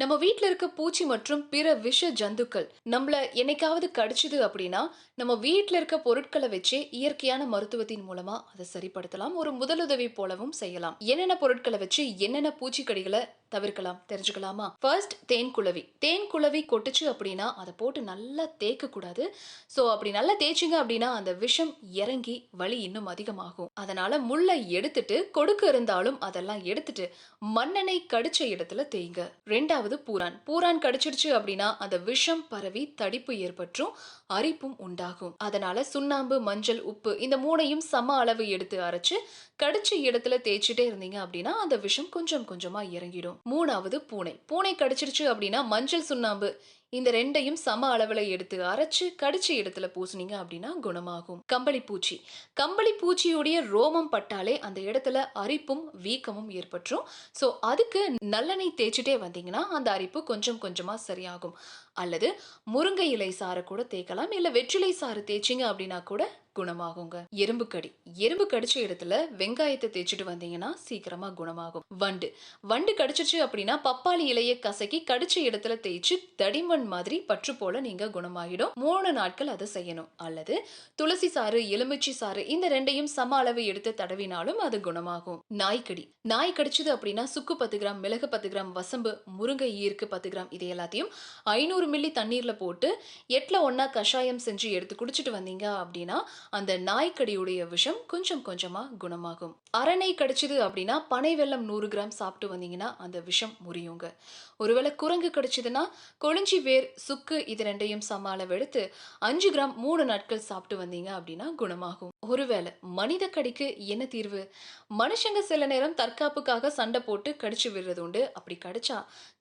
நம்ம வீட்டில் இருக்க பூச்சி மற்றும் பிற விஷ ஜந்துக்கள் நம்மள என்னைக்காவது கடிச்சுது அப்படின்னா நம்ம வீட்டில் இருக்க பொருட்களை வச்சே இயற்கையான மருத்துவத்தின் மூலமா அதை சரிப்படுத்தலாம். ஒரு முதலுதவி போலவும் செய்யலாம். என்னென்ன பொருட்களை வச்சு என்னென்ன பூச்சிக்கடிகளை தவிர்க்கலாம். தெரிஞ்சுக்கலாமா? ஃபர்ஸ்ட் தேன் குளவி தேன் குளவி கொட்டுச்சு அப்படின்னா அதை போட்டு நல்லா தேய்க்க கூடாது ஸோ அப்படி நல்லா தேய்ச்சிங்க அப்படின்னா அந்த விஷம் இறங்கி வலி இன்னும் அதிகமாகும். அதனால முள்ளை எடுத்துட்டு கொடுக்கு இருந்தாலும் அதெல்லாம் எடுத்துட்டு மண்ணெண்ணெய் கடிச்ச இடத்துல தேய்ங்க. ரெண்டாவது பூரான். பூரான் கடிச்சிடுச்சு அப்படின்னா அந்த விஷம் பரவி தடிப்பு ஏற்பற்றும் அரிப்பும் உண்டாகும். அதனால சுண்ணாம்பு மஞ்சள் உப்பு இந்த மூணையும் சம அளவு எடுத்து அரைச்சு கடிச்ச இடத்துல தேய்ச்சிட்டே இருந்தீங்க அப்படின்னா அந்த விஷம் கொஞ்சம் கொஞ்சமா இறங்கிடும். மூணாவது பூனை. பூனை கடிச்சிருச்சு அப்படின்னா மஞ்சள் சுண்ணாம்பு. இந்த ரெண்டையும் சம அளவுல எடுத்து அரைச்சு கடிச்ச இடத்துல பூசுனீங்க அப்படின்னா குணமாகும். கம்பளி பூச்சி. கம்பளி பூச்சியுடைய ரோமம் பட்டாலே அந்த இடத்துல அரிப்பும் வீக்கமும் ஏற்பட்டுரும். ஸோ அதுக்கு நல்லெண்ணெய் தேய்ச்சிட்டே வந்தீங்கன்னா அந்த அரிப்பு கொஞ்சம் கொஞ்சமா சரியாகும். அல்லது முருங்கை இலை சாறு கூட தேய்க்கலாம். இல்லை வெற்றிலை சாறு தேய்ச்சிங்க அப்படின்னா கூட குணமாகுங்க. எறும்பு கடி. எறும்பு கடிச்ச இடத்துல வெங்காயத்தை தேய்ச்சிட்டு வந்தீங்கன்னா சீக்கிரமா குணமாகும். வண்டு. வண்டு கடிச்சிச்சு அப்படின்னா பப்பாளி இலையை கசக்கி கடிச்ச இடத்துல தேய்ச்சி தடிமண் மாதிரி பற்று போல நீங்க குணமாகிடும் மூணு நாட்கள் அதை செய்யணும். அல்லது துளசி சாறு எலுமிச்சை சாறு இந்த ரெண்டையும் சம அளவு எடுத்து தடவினாலும் அது குணமாகும். நாய்க்கடி. நாய் கடிச்சது அப்படின்னா சுக்கு பத்து கிராம் மிளகு பத்து கிராம் வசம்பு முருங்கை ஈர்க்கு பத்து கிராம் இது எல்லாத்தையும் ஐநூறு மில்லி தண்ணீர்ல போட்டு எட்டுல ஒன்னா கஷாயம் செஞ்சு எடுத்து குடிச்சிட்டு வந்தீங்க அப்படின்னா அந்த நாய்க்கடியுடைய விஷம் கொஞ்சம் கொஞ்சமா குணமாகும். அரணை கடிச்சது அப்படின்னா பனை வெள்ளம் நூறு கிராம் சாப்பிட்டு வந்தீங்கன்னா அந்த விஷம் முறியுங்க. ஒருவேளை குரங்கு கடிச்சதுன்னா கொளிஞ்சி வேர் சுக்கு இது ரெண்டையும் சம அளவு எடுத்து அஞ்சு கிராம் மூணு நாட்கள் சாப்பிட்டு வந்தீங்க அப்படின்னா குணமாகும். ஒருவேளை மனித கடிக்கு என்ன தீர்வு? மனுஷங்க சில நேரம் தற்காப்புக்காக சண்டை போட்டு கடிச்சு விடுறது உண்டு. அப்படி கடிச்சா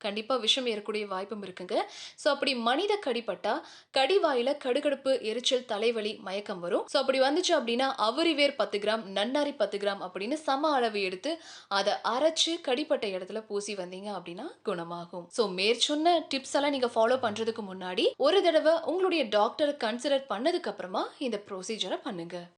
கண்டிப்பா விஷம் ஏறக்கூடிய வாய்ப்பும் இருக்குங்க. ஸோ அப்படி மனித கடிப்பட்டா கடிவாயில கடுகடுப்பு எரிச்சல் தலைவலி மயக்கம் வரும். ஸோ அப்படி வந்துச்சு அப்படின்னா அவரி வேர் பத்து கிராம் நன்னாரி பத்து கிராம் அப்படின்னு சம அளவு எடுத்து அதை அரைச்சு கடிப்பட்ட இடத்துல பூசி வந்தீங்க அப்படின்னா குணமாகும். ஸோ மேற்சொன்ன டிப்ஸ் எல்லாம் நீங்க ஃபாலோ பண்றதுக்கு முன்னாடி ஒரு தடவை உங்களுடைய டாக்டரை கன்சிடர் பண்ணதுக்கு அப்புறமா இந்த ப்ரொசீஜரை பண்ணுங்க.